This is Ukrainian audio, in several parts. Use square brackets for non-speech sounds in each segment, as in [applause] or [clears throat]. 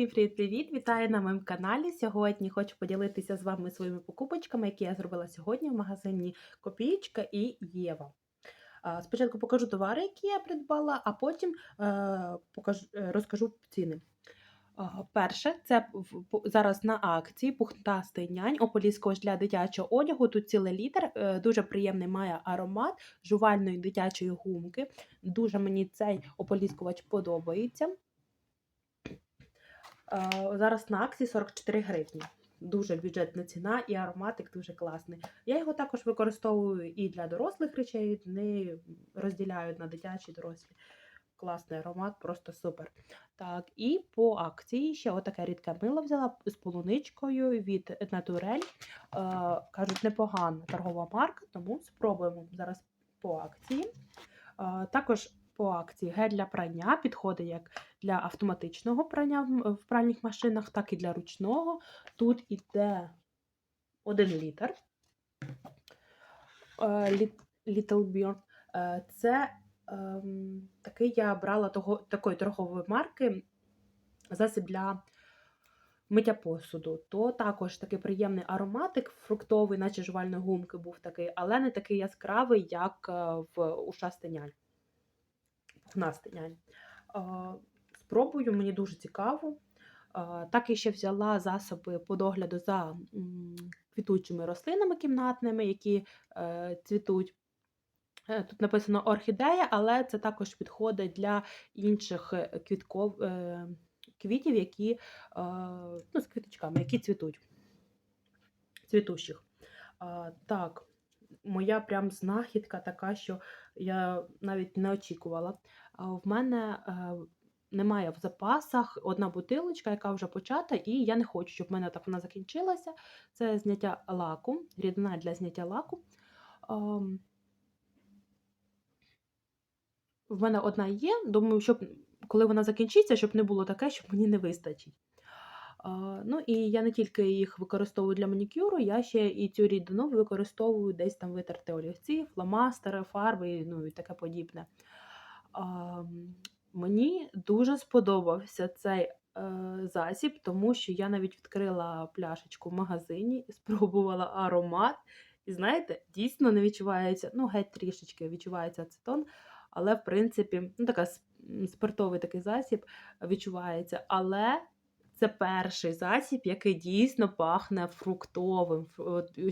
Всім привіт-привіт! Вітаю на моєму каналі. Сьогодні хочу поділитися з вами своїми покупочками, які я зробила сьогодні в магазині Копієчка і Єва. Спочатку покажу товари, які я придбала, а потім е, е, розкажу ціни. Перше, це зараз на акції пухнастий нянь ополіскувач для дитячого одягу. Тут цілий літр, е, дуже приємний має аромат жувальної дитячої гумки. Дуже мені цей ополіскувач подобається. Е, Зараз на акції 44 гривні. Дуже бюджетна ціна і ароматик дуже класний. Я його також використовую і для дорослих речей, не розділяю на дитячі дорослі. Класний аромат, просто супер. Так, і по акції ще отаке рідке мило взяла з полуничкою від Naturel. Е, кажуть, непогана торгова марка, тому спробуємо зараз по акції. Е, також по акції гель для прання підходить як для автоматичного прання в- пральних машинах, так і для ручного. Тут іде 1 літр. Е, Little Bjorn. Е, Це ем, такий я брала того, такої торгової марки засіб для миття посуду. То також такий приємний ароматик, фруктовий, наче жувальної гумки був такий, але не такий яскравий, як е, в нянь. Пухнастий нянь. Спробую, мені дуже цікаво. Так і ще взяла засоби по догляду за квітучими рослинами кімнатними, які е, цвітуть. Е, Тут написано орхідея, але це також підходить для інших е, квітков, квітів, які ну, з квіточками, які цвітуть. Цвітущих. Так, моя прям знахідка така, що я навіть не очікувала. В мене е, немає в запасах одна бутилочка, яка вже почата, і я не хочу, щоб в мене так вона закінчилася. Це зняття лаку, рідина для зняття лаку. В мене одна є. Думаю, щоб коли вона закінчиться, щоб не було таке, щоб мені не вистачить. Ну і я не тільки їх використовую для манікюру, я ще і цю рідину використовую десь там витерти олівці, фломастери, фарби, ну і таке подібне. Мені дуже сподобався цей е, засіб, тому що я навіть відкрила пляшечку в магазині, [laughs] спробувала аромат. І знаєте, дійсно не відчувається, ну, геть трішечки відчувається ацетон, але в принципі, ну, така спиртовий такий засіб відчувається. Але це перший засіб, який дійсно пахне фруктовим,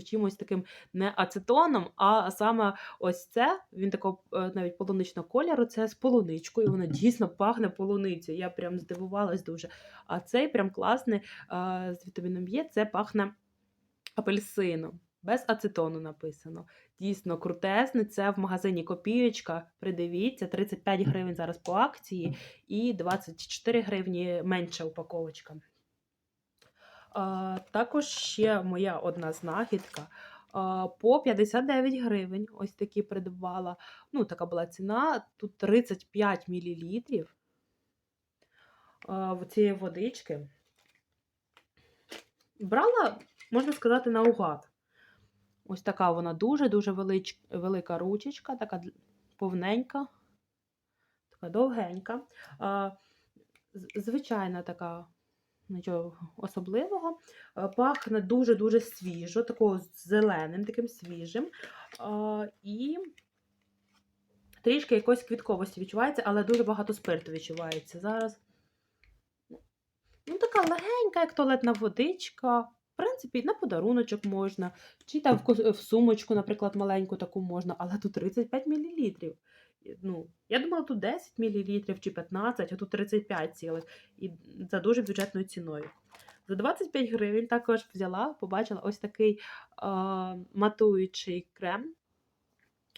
чимось таким не ацетоном, а саме ось це, він такого е, навіть полуничного кольору, це з полуничкою. Воно дійсно пахне полуницею. Я прям здивувалась дуже. А цей прям класний з вітаміном Є, це пахне апельсином. Без ацетону написано. Дійсно крутезний. Це в магазині Копієчка. Придивіться, 35 гривень зараз по акції і 24 гривні менша упаковочка. А, також ще моя одна знахідка. А, по 59 гривень. Ось такі придбала. Ну, така була ціна. Тут 35 мл цієї водички. Брала, можна сказати, наугад. Ось така вона дуже-дуже велич... велика ручечка, така повненька, така довгенька. А, звичайна така, нічого особливого. Пахне дуже-дуже свіжо, такого зеленим, таким свіжим. А, і трішки якоїсь квітковості відчувається, але дуже багато спирту відчувається. Зараз Ну, така легенька, як туалетна водичка. В принципі, на подаруночок можна, чи там в, сумочку, наприклад, маленьку таку можна, але тут 35 мл. Ну, я думала, тут 10 мл чи 15, а тут 35 цілих. І за дуже бюджетною ціною. За 25 гривень також взяла, побачила ось такий е, матуючий крем,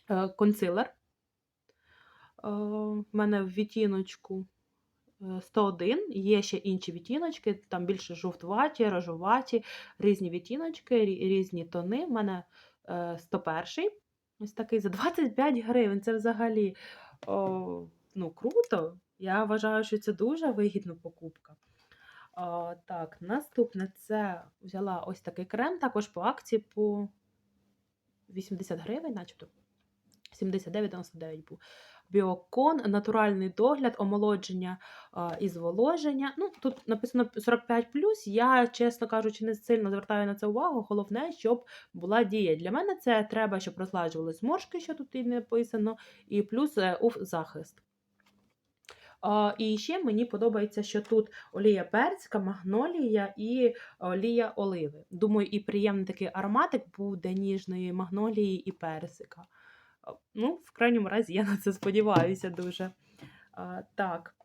е, консилер. Е, в мене в відтіночку 101, є ще інші відтіночки, там більше жовтуваті, рожуваті, різні відтіночки, різні тони. У мене е, 101, ось такий за 25 гривень. Це взагалі о, ну, круто. Я вважаю, що це дуже вигідна покупка. А, так, наступне це взяла ось такий крем, також по акції по 80 гривень, начебто. 79,99 був. Біокон, натуральний догляд, омолодження і зволоження. Ну, тут написано 45 Я, чесно кажучи, не сильно звертаю на це увагу. Головне, щоб була дія. Для мене це треба, щоб розладжували зморшки, що тут і написано, і плюс е, уф захист. І ще мені подобається, що тут олія перська, магнолія і олія оливи. Думаю, і приємний такий ароматик буде ніжної магнолії і персика. Ну, в крайньому разі, я на це сподіваюся дуже. А, так.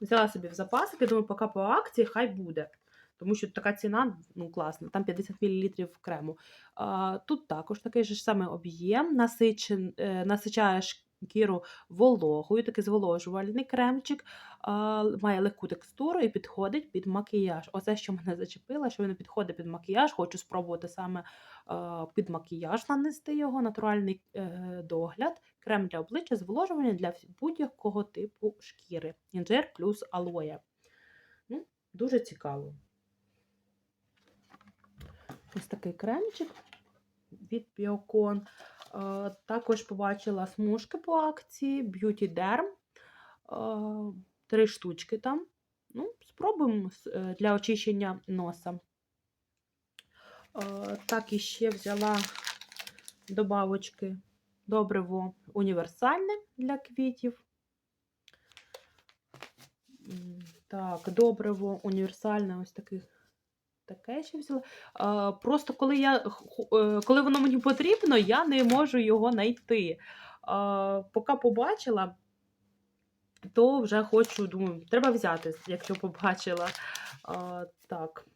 Взяла собі в запасики, думаю, поки по акції хай буде. Тому що така ціна ну, класна, там 50 мл крему. А, тут також такий же ж самий об'єм, е, насичає шкіру вологою, такий зволожувальний кремчик, а, має легку текстуру і підходить під макіяж. Оце, що мене зачепило, що він підходить під макіяж. Хочу спробувати саме а, під макіяж нанести його, натуральний е, догляд, крем для обличчя, зволожування для будь-якого типу шкіри. Інжир плюс алоє. Ну, дуже цікаво. Ось такий кремчик від Biocon. Е, Також побачила смужки по акції Beauty Derm. Е, Три штучки там. Ну, спробуємо е, для очищення носа. Так, і ще взяла добавочки добриво універсальне для квітів. Так, добриво універсальне, ось таких. Таке ще взяла. А, просто коли я е, коли воно мені потрібно, я не можу його знайти. А, поки побачила, то вже хочу, думаю, треба взяти, якщо побачила. А, так.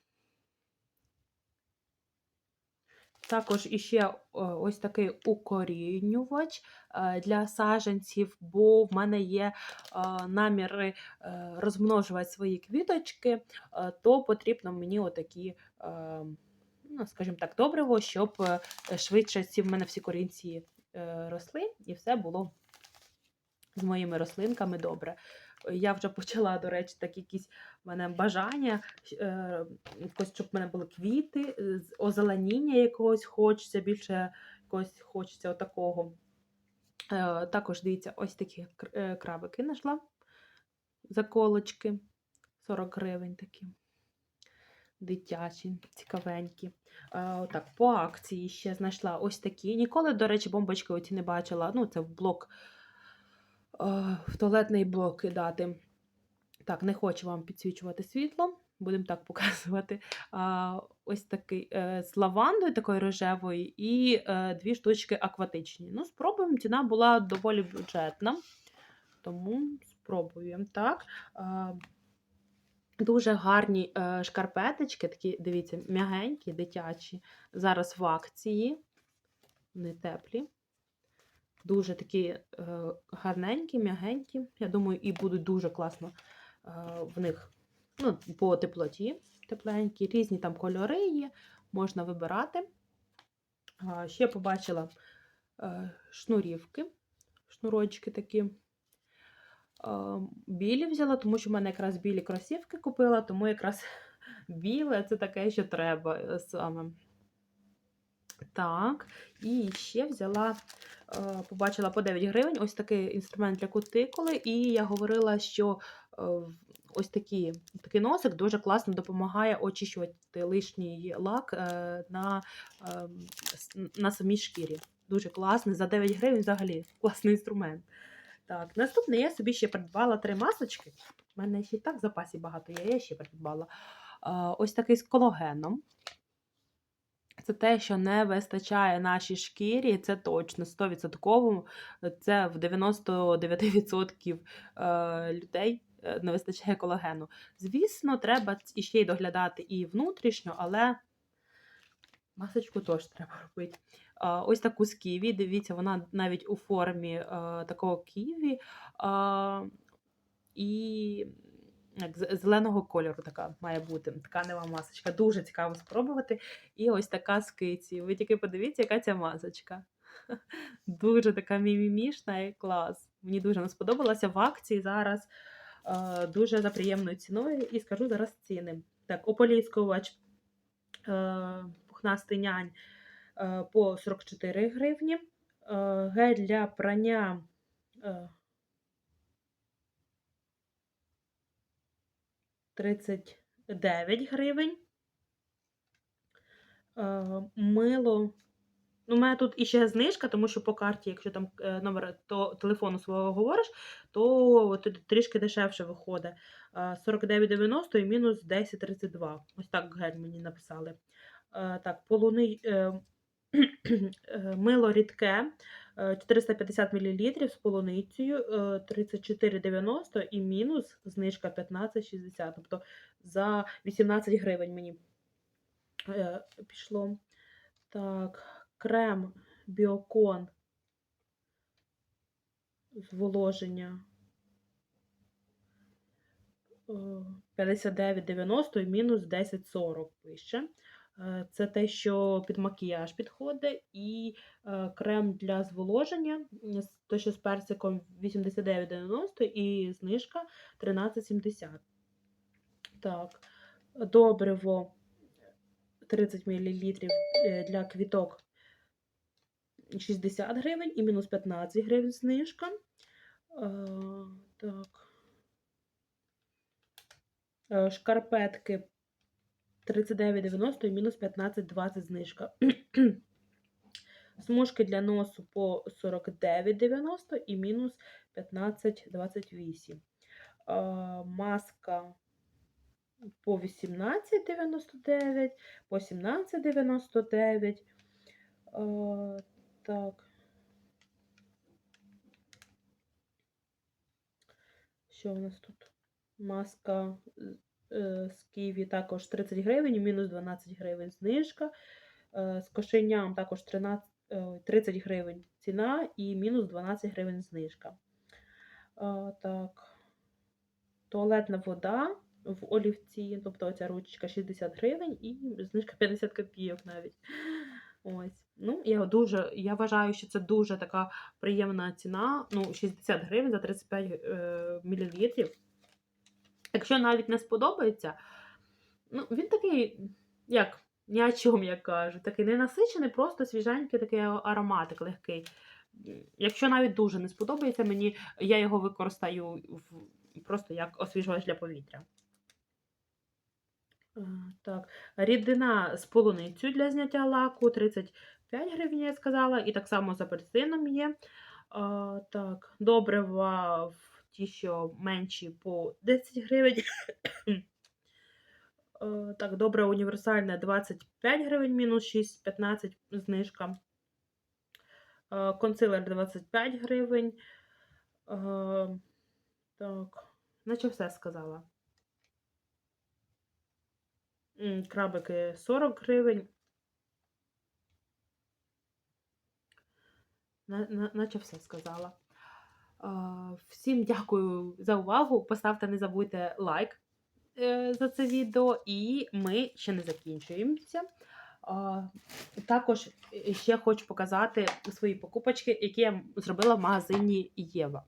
Також іще е, ось такий укорінювач е, для саджанців, бо в мене є е, наміри розмножувати свої квіточки, то потрібно мені отакі, ну, скажімо так, добриво, щоб швидше ці в мене всі корінці росли і все було з моїми рослинками добре. Я вже почала, до речі, так якісь в мене бажання, е, якось, щоб в мене були квіти, е, озеленіння якогось хочеться, більше якогось хочеться отакого. Е, також дивіться, ось такі кр- крабики знайшла. Заколочки. 40 гривень такі. Дитячі, цікавенькі. Е, по акції ще знайшла ось такі. Ніколи, до речі, бомбочки оці не бачила. Ну, це в блок, в туалетний блок кидати. Так, не хочу вам підсвічувати світло, будемо так [laughs] показувати. А, ось такий е, з лавандою, такою рожевою, і е, дві штучки акватичні. Ну, спробуємо. Ціна була доволі бюджетна, тому спробуємо так. Дуже гарні е, шкарпеточки, такі, дивіться, м'ягенькі, дитячі. Зараз в акції, не теплі. Дуже такі е, гарненькі, м'ягенькі. Я думаю, і будуть дуже класно е, в них ну, по теплоті. Тепленькі, різні там кольори є, можна вибирати. Ще побачила е, шнурівки, шнурочки такі. Білі взяла, тому що в мене якраз білі кросівки купила, тому якраз [laughs] біле це таке, що треба саме. Так, і ще взяла, е, побачила по 9 гривень ось такий інструмент для кутикули, і я говорила, що е, ось такі, такий носик дуже класно допомагає очищувати лишній лак е, на, на самій шкірі. Дуже класний, за 9 гривень взагалі класний інструмент. Так, наступне я собі ще придбала три масочки. У мене ще так в запасі багато я ще придбала. Ось такий з колагеном. Це те, що не вистачає нашій шкірі, це точно 100%. Це в 99% е, людей е, не вистачає колагену. Звісно, треба іще й доглядати і внутрішньо, але масочку теж треба робити. Ось таку з ківі. Дивіться, вона навіть у формі е, такого ківі. І як зеленого кольору така має бути тканева масочка. Дуже цікаво спробувати. І ось така з киці. Ви тільки подивіться, яка ця масочка. [laughs] Дуже така мімімішна і клас. Мені дуже вона сподобалася в акції зараз. е, Дуже за приємною ціною. І скажу зараз ціни. Так, ополіскувач е, пухнастий нянь е, по 44 гривні. Гель для прання 39 гривень. Е, Мило. Ну, у мене тут іще знижка, тому що по карті, якщо там е, номер то, телефону свого говориш, то трішки дешевше виходить. Е, 49,90 і мінус 10,32. Ось так гель мені написали. Е, Так, полуний, е, [clears throat] е, мило рідке е, 450 мл з полуницею е, 34,90 і мінус знижка 15,60. Тобто за 18 гривень мені е, пішло. Так, крем Біокон зволоження е, 59,90 і мінус 10,40 пише. Е, Це те, що під макіяж підходить, і е, крем для зволоження, той, що з персиком 89,90 і знижка 13,70. Так, добриво 30 мл для квіток 60 гривень і мінус 15 гривень знижка. Е, так. Шкарпетки 39,90 і мінус 15,20 знижка. [clears throat] Смужки для носу по 49,90 і мінус 15,28. Е, Маска по 18,99, по 17,99. Е, Так. Що у нас тут? Маска з- е, Києві також 30 гривень, мінус 12 гривень знижка. Е, З кошеням також 13, е, 30 гривень ціна і мінус 12 гривень знижка. Е, Так. Туалетна вода в олівці, тобто оця ручечка 60 гривень і знижка 50 копійок навіть. Ось. Ну, я дуже, я вважаю, що це дуже така приємна ціна. Ну, 60 гривень за 35 е, мл. Якщо навіть не сподобається, ну, він такий, як, ні о чому, як кажуть, такий ненасичений, просто свіженький такий ароматик легкий. Якщо навіть дуже не сподобається мені, я його використаю просто як освіжувач для повітря. Так, рідина з полуницею для зняття лаку 35 гривень, я сказала, і так само з апельсином є. Так, добрива в ті, що менші по 10 гривень. [coughs] Е, так, добре універсальне 25 гривень, мінус 6, 15 знижка. Е, консилер 25 гривень. Е, так, наче все сказала. Крабики 40 гривень. На, на, наче все сказала. Всім дякую за увагу. Поставте, не забудьте лайк е, за це відео, і ми ще не закінчуємося. Також ще хочу показати свої покупочки, які я зробила в магазині Єва.